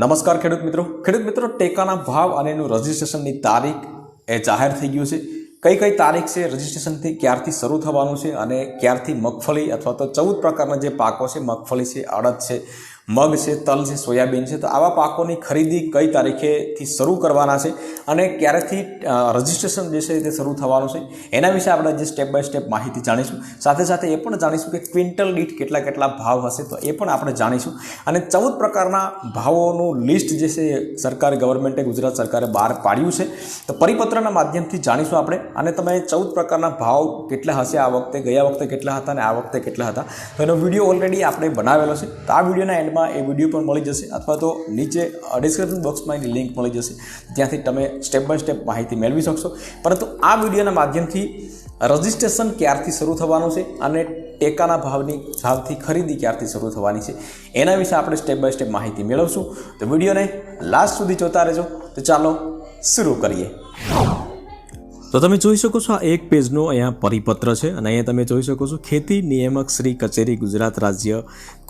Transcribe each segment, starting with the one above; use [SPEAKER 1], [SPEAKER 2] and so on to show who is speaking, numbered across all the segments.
[SPEAKER 1] નમસ્કાર ખેડૂત મિત્રો. ખેડૂત મિત્રો, ટેકાના ભાવ અને એનું રજિસ્ટ્રેશનની તારીખ એ જાહેર થઈ ગયું છે. કઈ કઈ તારીખ છે? રજિસ્ટ્રેશનથી ક્યારથી શરૂ થવાનું છે? અને ક્યારથી મગફળી અથવા તો ચૌદ પ્રકારના જે પાકો છે, મગફળી છે, અડદ છે મગ છે, તલ છે, સોયાબીન છે, તો આવા પાકોની ખરીદી કઈ તારીખેથી શરૂ કરવાના છે અને ક્યારેથી રજિસ્ટ્રેશન જે છે તે શરૂ થવાનું છે, એના વિશે આપણે જે સ્ટેપ બાય સ્ટેપ માહિતી જાણીશું. સાથે સાથે એ પણ જાણીશું કે ક્વિન્ટલ દીઠ કેટલા કેટલા ભાવ હશે, તો એ પણ આપણે જાણીશું. અને ચૌદ પ્રકારના ભાવોનું લિસ્ટ જે છે સરકારે ગવર્મેન્ટે ગુજરાત સરકારે બહાર પાડ્યું છે. તો પરિપત્રના માધ્યમથી જાણીશું આપણે. અને તમે ચૌદ પ્રકારના ભાવ કેટલા હશે, આ વખતે, ગયા વખતે કેટલા હતા અને આ વખતે કેટલા હતા, તો એનો વીડિયો ઓલરેડી આપણે બનાવેલો છે. તો આ વિડીયોના એન્ડમાં એ વીડિયો પણ મળી જશે અથવા તો નીચે ડિસ્ક્રિપ્શન બોક્સમાં એની લિંક મળી જશે. ત્યાંથી તમે સ્ટેપ બાય સ્ટેપ માહિતી મેળવી શકશો. પરંતુ આ વિડીયોના માધ્યમથી રજિસ્ટ્રેશન ક્યારથી શરૂ થવાનું છે અને ટેકાના ભાવની ભાવથી ખરીદી ક્યારથી શરૂ થવાની છે, એના વિશે આપણે સ્ટેપ બાય સ્ટેપ માહિતી મેળવશું. તો વિડીયોને લાસ્ટ સુધી જોતા રહેજો. તો ચાલો શરૂ કરીએ. તો તમે જોઈ શકો છો આ એક પેજનો અહીંયા પરિપત્ર છે અને અહીંયા તમે જોઈ શકો છો ખેતી નિયામક શ્રી કચેરી ગુજરાત રાજ્ય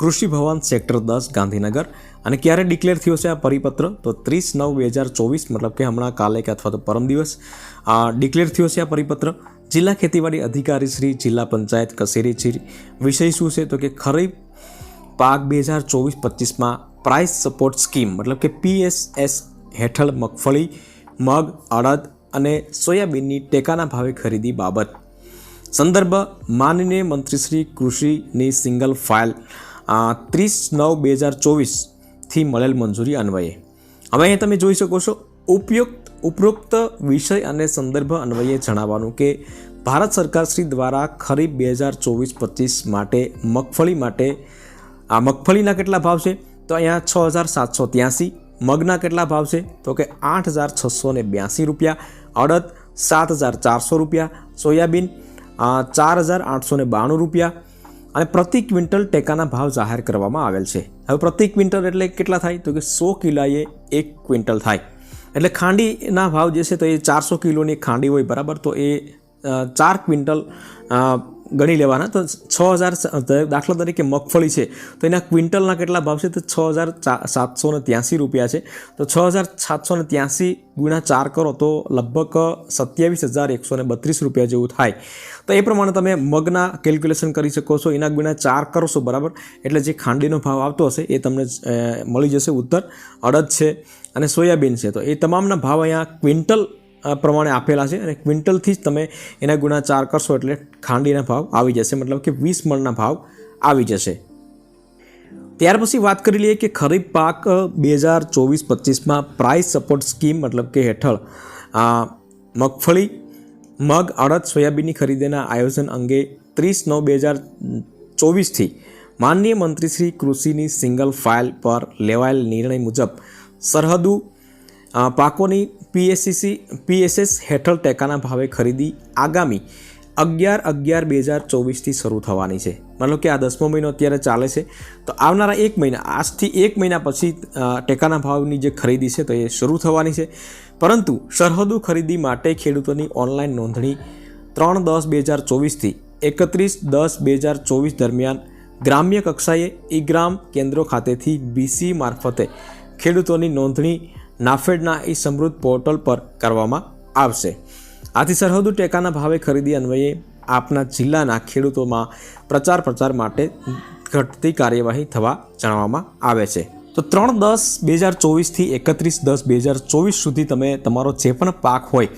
[SPEAKER 1] કૃષિ ભવન સેક્ટર દસ ગાંધીનગર. અને ક્યારે ડિક્લેર થયો છે આ પરિપત્ર? તો ત્રીસ નવ બે હજાર ચોવીસ, મતલબ કે હમણાં કાલે કે અથવા તો પરમ દિવસ, આ ડિક્લેર થયો છે આ પરિપત્ર. જિલ્લા ખેતીવાડી અધિકારી શ્રી, જિલ્લા પંચાયત કચેરી શ્રી, વિષય શું છે? તો કે ખરીફ પાક બે હજાર ચોવીસ પચીસમાં પ્રાઇસ સપોર્ટ સ્કીમ મતલબ કે પીએસએસ હેઠળ મગફળી, મગ, અડદ અને સોયાબીનની ટેકાના ભાવે ખરીદી બાબત. સંદર્ભ, માનનીય મંત્રીશ્રી કૃષિની સિંગલ ફાઇલ ત્રીસ નવ બે હજાર ચોવીસથી મળેલ મંજૂરી અન્વયે. હવે અહીંયા તમે જોઈ શકો છો, ઉપયુક્ત, ઉપરોક્ત વિષય અને સંદર્ભ અન્વયે જણાવવાનું કે ભારત સરકાર શ્રી દ્વારા ખરીફ બે હજાર ચોવીસ પચીસ માટે મગફળી માટે, આ મગફળીના કેટલા ભાવ છે? તો અહીંયા છ હજાર સાતસો ત્યાંસી મગના કેટલા ભાવ છે? તો કે આઠ હજાર છસો ને બ્યાસી રૂપિયા, અડદ સાત હજાર ચારસો રૂપિયા, સોયાબીન ચાર હજાર આઠસો ને બાણું રૂપિયા અને પ્રતિ ક્વિન્ટલ ટેકાના ભાવ જાહેર કરવામાં આવેલ છે. હવે પ્રતિ ક્વિન્ટલ એટલે કેટલા થાય? તો કે સો કિલાએ એક ક્વિન્ટલ થાય. એટલે ખાંડીના ભાવ જે છે તો એ ચારસો કિલોની ખાંડી હોય બરાબર, તો એ ચાર ક્વિન્ટલ ગણી લેવાના. તો છ હજાર દાખલા તરીકે મગફળી છે, તો એના ક્વિન્ટલના કેટલા ભાવ છે? તો છ હજાર સાતસો ને ત્યાંસી રૂપિયા છે. તો છ હજાર સાતસો ને ત્યાંસી ગુણ્યા ચાર કરો તો લગભગ સત્યાવીસ હજાર એકસો ને બત્રીસ રૂપિયા જેવું થાય. તો એ પ્રમાણે તમે મગના કેલ્ક્યુલેશન કરી શકો છો. એના ગુણ્યા ચાર કરશો બરાબર? એટલે જે ખાંડીનો ભાવ આવતો હશે એ તમને મળી જશે ઉત્તર અડદ છે અને સોયાબીન છે. તો એ તમામના ભાવ અહીંયા ક્વિન્ટલ પ્રમાણે આપેલા છે અને ક્વિન્ટલથી જ તમે એના ગુણા ચાર કરશો એટલે ખાંડીના ભાવ આવી જશે. મતલબ કે વીસ મણના ભાવ આવી જશે. ત્યાર પછી વાત કરી લઈએ કે ખરીફ પાક બે હજાર ચોવીસ પચીસમાં પ્રાઇસ સપોર્ટ સ્કીમ મતલબ કે હેઠળ મગફળી, મગ, અડદ, સોયાબીનની ખરીદીના આયોજન અંગે ત્રીસ નવ બે હજાર ચોવીસથી માનનીય મંત્રી શ્રી કૃષિની સિંગલ ફાઇલ પર લેવાયેલ નિર્ણય મુજબ સરહદુ પાકોની પીએસસીસી, પીએસએસ હેઠળ ટેકાના ભાવે ખરીદી આગામી અગિયાર અગિયાર બે હજાર ચોવીસથી શરૂ થવાની છે. મતલબ કે આ દસમો મહિનો અત્યારે ચાલે છે. તો આવનારા એક મહિના, આજથી એક મહિના પછી ટેકાના ભાવની જે ખરીદી છે તો એ શરૂ થવાની છે. પરંતુ સરહદુ ખરીદી માટે ખેડૂતોની ઓનલાઈન નોંધણી ત્રણ દસ બે હજાર ચોવીસથી એકત્રીસ દસ બે હજાર ચોવીસ દરમિયાન ગ્રામ્ય કક્ષાએ ઈ ગ્રામ કેન્દ્રો ખાતેથી બીસી મારફતે ખેડૂતોની નોંધણી નાફેડના ઈ સમૃદ્ધ પોર્ટલ પર કરવામાં આવશે. આથી સરહદુ ટેકાના ભાવે ખરીદી અન્વયે આપના જિલ્લાના ખેડૂતોમાં પ્રચાર પ્રચાર માટે ઘટતી કાર્યવાહી થવા જણાવવામાં આવે છે. તો ત્રણ દસ બે હજાર ચોવીસથી એકત્રીસ દસ બે હજાર ચોવીસ સુધી તમે તમારો જે પણ પાક હોય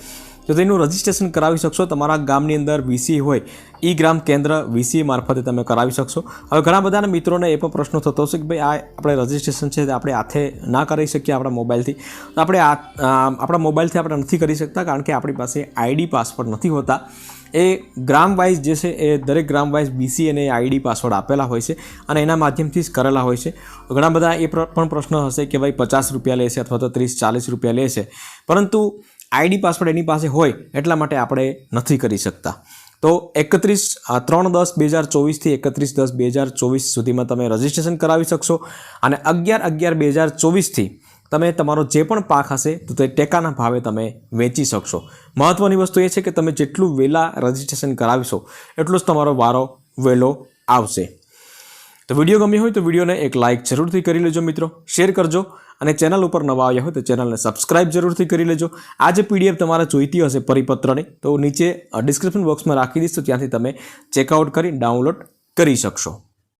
[SPEAKER 1] તો તેનું રજિસ્ટ્રેશન કરાવી શકશો, તમારા ગામની અંદર વીસી હોય, ઈ ગ્રામ કેન્દ્ર વીસી મારફતે તમે કરાવી શકશો. હવે ઘણા બધાના મિત્રોને એ પણ પ્રશ્ન થતો હશે કે ભાઈ આ આપણે રજિસ્ટ્રેશન છે તે આપણે હાથે ના કરી શકીએ આપણા મોબાઈલથી. તો આપણે આપણા મોબાઈલથી આપણે નથી કરી શકતા કારણ કે આપણી પાસે આઈડી પાસવર્ડ નથી હોતા. એ ગ્રામ વાઇઝ જે છે એ દરેક ગ્રામ વાઇઝ બીસી અને આઈડી પાસવર્ડ આપેલા હોય છે અને એના માધ્યમથી જ કરેલા હોય છે. ઘણા બધા એ પણ પ્રશ્ન હશે કે ભાઈ પચાસ રૂપિયા લેશે અથવા તો ત્રીસ ચાલીસ રૂપિયા લેશે. પરંતુ આઈડી પાસવર્ડ એની પાસે હોય એટલા માટે આપણે નથી કરી શકતા. તો એકત્રીસ ત્રણ દસ બે હજાર ચોવીસથી એકત્રીસ દસ બે હજાર ચોવીસ સુધીમાં તમે રજિસ્ટ્રેશન કરાવી શકશો અને અગિયાર અગિયાર બે હજાર ચોવીસથી તમે તમારો જે પણ પાક હશે તો તે ટેકાના ભાવે તમે વેચી શકશો. મહત્ત્વની વસ્તુ એ છે કે તમે જેટલું વહેલા રજિસ્ટ્રેશન કરાવશો, એટલો જ તમારો વારો વહેલો આવશે. તો વીડિયો ગમ્યો હોય તો વિડીયોને એક લાઇક જરૂરથી કરી લેજો મિત્રો. શેર કરજો અને ચેનલ ઉપર નવા આવ્યા હોય તો ચેનલને સબસ્ક્રાઇબ જરૂરથી કરી લેજો. આ જે પીડીએફ તમારે જોઈતી હશે પરિપત્રની, તો નીચે ડિસ્ક્રિપ્શન બોક્સમાં રાખી દઈશ, તો ત્યાંથી તમે ચેકઆઉટ કરી ડાઉનલોડ કરી શકશો.